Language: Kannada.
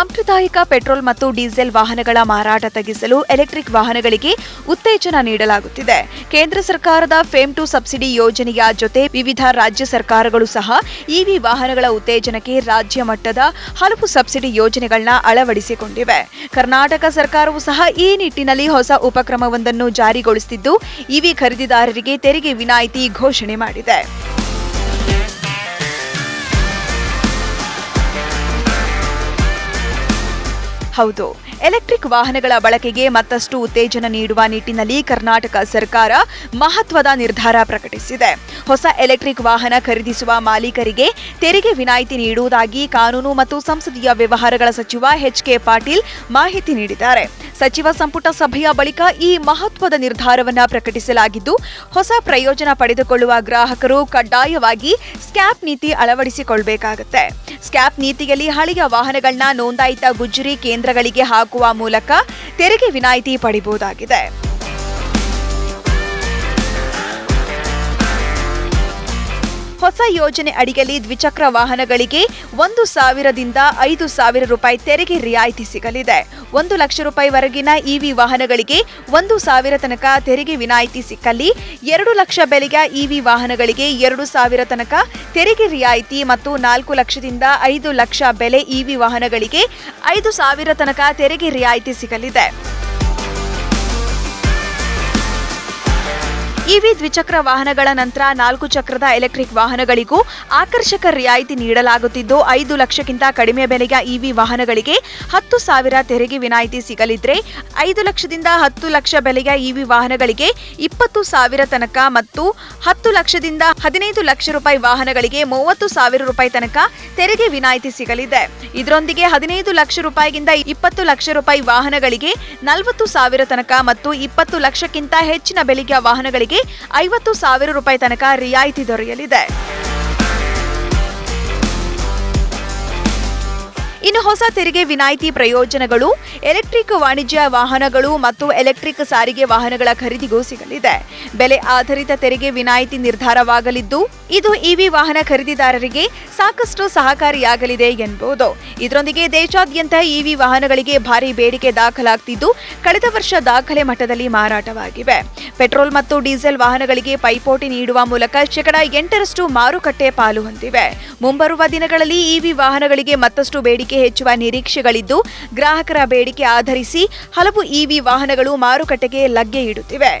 ಸಾಂಪ್ರದಾಯಿಕ ಪೆಟ್ರೋಲ್ ಮತ್ತು ಡೀಸೆಲ್ ವಾಹನಗಳ ಮಾರಾಟ ತಗ್ಗಿಸಲು ಎಲೆಕ್ಟ್ರಿಕ್ ವಾಹನಗಳಿಗೆ ಉತ್ತೇಜನ ನೀಡಲಾಗುತ್ತಿದೆ. ಕೇಂದ್ರ ಸರ್ಕಾರದ ಫೇಮ್ ಟು ಸಬ್ಸಿಡಿ ಯೋಜನೆಯ ಜೊತೆ ವಿವಿಧ ರಾಜ್ಯ ಸರ್ಕಾರಗಳು ಸಹ ಇವಿ ವಾಹನಗಳ ಉತ್ತೇಜನಕ್ಕೆ ರಾಜ್ಯ ಮಟ್ಟದ ಹಲವು ಸಬ್ಸಿಡಿ ಯೋಜನೆಗಳನ್ನ ಅಳವಡಿಸಿಕೊಂಡಿವೆ. ಕರ್ನಾಟಕ ಸರ್ಕಾರವು ಸಹ ಈ ನಿಟ್ಟಿನಲ್ಲಿ ಹೊಸ ಉಪಕ್ರಮವೊಂದನ್ನು ಜಾರಿಗೊಳಿಸುತ್ತಿದ್ದು ಇವಿ ಖರೀದಿದಾರರಿಗೆ ತೆರಿಗೆ ವಿನಾಯಿತಿ ಘೋಷಣೆ ಮಾಡಿದೆ. ಹೌದು. ಎಲೆಕ್ಟ್ರಿಕ್ ವಾಹನಗಳ ಬಳಕೆಗೆ ಮತ್ತಷ್ಟು ಉತ್ತೇಜನ ನೀಡುವ ನಿಟ್ಟಿನಲ್ಲಿ ಕರ್ನಾಟಕ ಸರ್ಕಾರ ಮಹತ್ವದ ನಿರ್ಧಾರ ಪ್ರಕಟಿಸಿದೆ. ಹೊಸ ಎಲೆಕ್ಟ್ರಿಕ್ ವಾಹನ ಖರೀದಿಸುವ ಮಾಲೀಕರಿಗೆ ತೆರಿಗೆ ವಿನಾಯಿತಿ ನೀಡುವುದಾಗಿ ಕಾನೂನು ಮತ್ತು ಸಂಸದೀಯ ವ್ಯವಹಾರಗಳ ಸಚಿವ ಎಚ್ ಕೆ ಪಾಟೀಲ್ ಮಾಹಿತಿ ನೀಡಿದ್ದಾರೆ. ಸಚಿವ ಸಂಪುಟ ಸಭೆಯ ಬಳಿಕ ಈ ಮಹತ್ವದ ನಿರ್ಧಾರವನ್ನು ಪ್ರಕಟಿಸಲಾಗಿದ್ದು, ಹೊಸ ಪ್ರಯೋಜನ ಪಡೆದುಕೊಳ್ಳುವ ಗ್ರಾಹಕರು ಕಡ್ಡಾಯವಾಗಿ ಸ್ಕ್ಯಾಪ್ ನೀತಿ ಅಳವಡಿಸಿಕೊಳ್ಳಬೇಕಾಗುತ್ತೆ ಸ್ಕ್ಯಾಪ್ ನೀತಿಯಲ್ಲಿ ಹಳೆಯ ವಾಹನಗಳನ್ನ ನೋಂದಾಯಿತ ಗುಜ್ಜರಿ ಕೇಂದ್ರಗಳಿಗೆ ಹಾಕುವ ಮೂಲಕ ತೆರಿಗೆ ವಿನಾಯಿತಿ ಪಡಿಬಹುದಾಗಿದೆ ಹೊಸ ಯೋಜನೆ ಅಡಿಯಲ್ಲಿ ದ್ವಿಚಕ್ರ ವಾಹನಗಳಿಗೆ ಒಂದು ಸಾವಿರದಿಂದ ಐದು ಸಾವಿರ ರೂಪಾಯಿ ತೆರಿಗೆ ರಿಯಾಯಿತಿ ಸಿಗಲಿದೆ. ಒಂದು ಲಕ್ಷ ರೂಪಾಯಿವರೆಗಿನ ಇವಿ ವಾಹನಗಳಿಗೆ ಒಂದು ಸಾವಿರ ತನಕ ತೆರಿಗೆ ವಿನಾಯಿತಿ ಸಿಕ್ಕಲ್ಲಿ ಎರಡು ಲಕ್ಷ ಬೆಲೆಯ ಇವಿ ವಾಹನಗಳಿಗೆ ಎರಡು ಸಾವಿರ ತನಕ ತೆರಿಗೆ ರಿಯಾಯಿತಿ ಮತ್ತು ನಾಲ್ಕು ಲಕ್ಷದಿಂದ ಐದು ಲಕ್ಷ ಬೆಲೆ ಇವಿ ವಾಹನಗಳಿಗೆ ಐದು ಸಾವಿರ ತನಕ ತೆರಿಗೆ ರಿಯಾಯಿತಿ ಸಿಗಲಿದೆ. ಇವಿ ದ್ವಿಚಕ್ರ ವಾಹನಗಳ ನಂತರ ನಾಲ್ಕು ಚಕ್ರದ ಎಲೆಕ್ಟ್ರಿಕ್ ವಾಹನಗಳಿಗೂ ಆಕರ್ಷಕ ರಿಯಾಯಿತಿ ನೀಡಲಾಗುತ್ತಿದ್ದು, ಐದು ಲಕ್ಷಕ್ಕಿಂತ ಕಡಿಮೆ ಬೆಲೆಯ ಇವಿ ವಾಹನಗಳಿಗೆ ಹತ್ತು ಸಾವಿರ ತೆರಿಗೆ ವಿನಾಯಿತಿ ಸಿಗಲಿದ್ರೆ, ಐದು ಲಕ್ಷದಿಂದ ಹತ್ತು ಲಕ್ಷ ಬೆಲೆಯ ಇವಿ ವಾಹನಗಳಿಗೆ ಇಪ್ಪತ್ತು ಸಾವಿರ ತನಕ ಮತ್ತು ಹತ್ತು ಲಕ್ಷದಿಂದ ಹದಿನೈದು ಲಕ್ಷ ರೂಪಾಯಿ ವಾಹನಗಳಿಗೆ ಮೂವತ್ತು ಸಾವಿರ ರೂಪಾಯಿ ತನಕ ತೆರಿಗೆ ವಿನಾಯಿತಿ ಸಿಗಲಿದೆ. ಇದರೊಂದಿಗೆ ಹದಿನೈದು ಲಕ್ಷ ರೂಪಾಯಿಗಿಂತ ಇಪ್ಪತ್ತು ಲಕ್ಷ ರೂಪಾಯಿ ವಾಹನಗಳಿಗೆ ನಲವತ್ತು ಸಾವಿರ ತನಕ ಮತ್ತು ಇಪ್ಪತ್ತು ಲಕ್ಷಕ್ಕಿಂತ ಹೆಚ್ಚಿನ ಬೆಲೆಯ ವಾಹನಗಳಿಗೆ ಐವತ್ತು ಸಾವಿರ ರೂಪಾಯಿ ತನಕ ರಿಯಾಯಿತಿ ದೊರೆಯಲಿದೆ. ಇನ್ನು ಹೊಸ ತೆರಿಗೆ ವಿನಾಯಿತಿ ಪ್ರಯೋಜನಗಳು, ಎಲೆಕ್ಟ್ರಿಕ್ ವಾಣಿಜ್ಯ ವಾಹನಗಳು ಮತ್ತು ಎಲೆಕ್ಟ್ರಿಕ್ ಸಾರಿಗೆ ವಾಹನಗಳ ಖರೀದಿಗೂ ಸಿಗಲಿದೆ. ಬೆಲೆ ಆಧಾರಿತ ತೆರಿಗೆ ವಿನಾಯಿತಿ ನಿರ್ಧಾರವಾಗಲಿದ್ದು, ಇದು ಇವಿ ವಾಹನ ಖರೀದಿದಾರರಿಗೆ ಸಾಕಷ್ಟು ಸಹಕಾರಿಯಾಗಲಿದೆ ಎಂಬುದು. ಇದರೊಂದಿಗೆ ದೇಶಾದ್ಯಂತ ಇವಿ ವಾಹನಗಳಿಗೆ ಭಾರಿ ಬೇಡಿಕೆ ದಾಖಲಾಗ್ತಿದ್ದು, ಕಳೆದ ವರ್ಷ ದಾಖಲೆ ಮಟ್ಟದಲ್ಲಿ ಮಾರಾಟವಾಗಿವೆ. ಪೆಟ್ರೋಲ್ ಮತ್ತು ಡೀಸೆಲ್ ವಾಹನಗಳಿಗೆ ಪೈಪೋಟಿ ನೀಡುವ ಮೂಲಕ ಶೇಕಡ ಎಂಟರಷ್ಟು ಮಾರುಕಟ್ಟೆ ಪಾಲು ಹೊಂದಿವೆ. ಮುಂಬರುವ ದಿನಗಳಲ್ಲಿ ಇವಿ ವಾಹನಗಳಿಗೆ ಮತ್ತಷ್ಟು ಬೇಡಿಕೆ ಹೆಚ್ಚುವ ನಿರೀಕ್ಷೆಗಳಿದ್ದು ಗ್ರಾಹಕರ ಬೇಡಿಕೆ ಆಧರಿಸಿ ಹಲವು ಇವಿ ವಾಹನಗಳು ಮಾರುಕಟ್ಟೆಗೆ ಲಗ್ಗೆ ಇಡುತ್ತಿವೆ.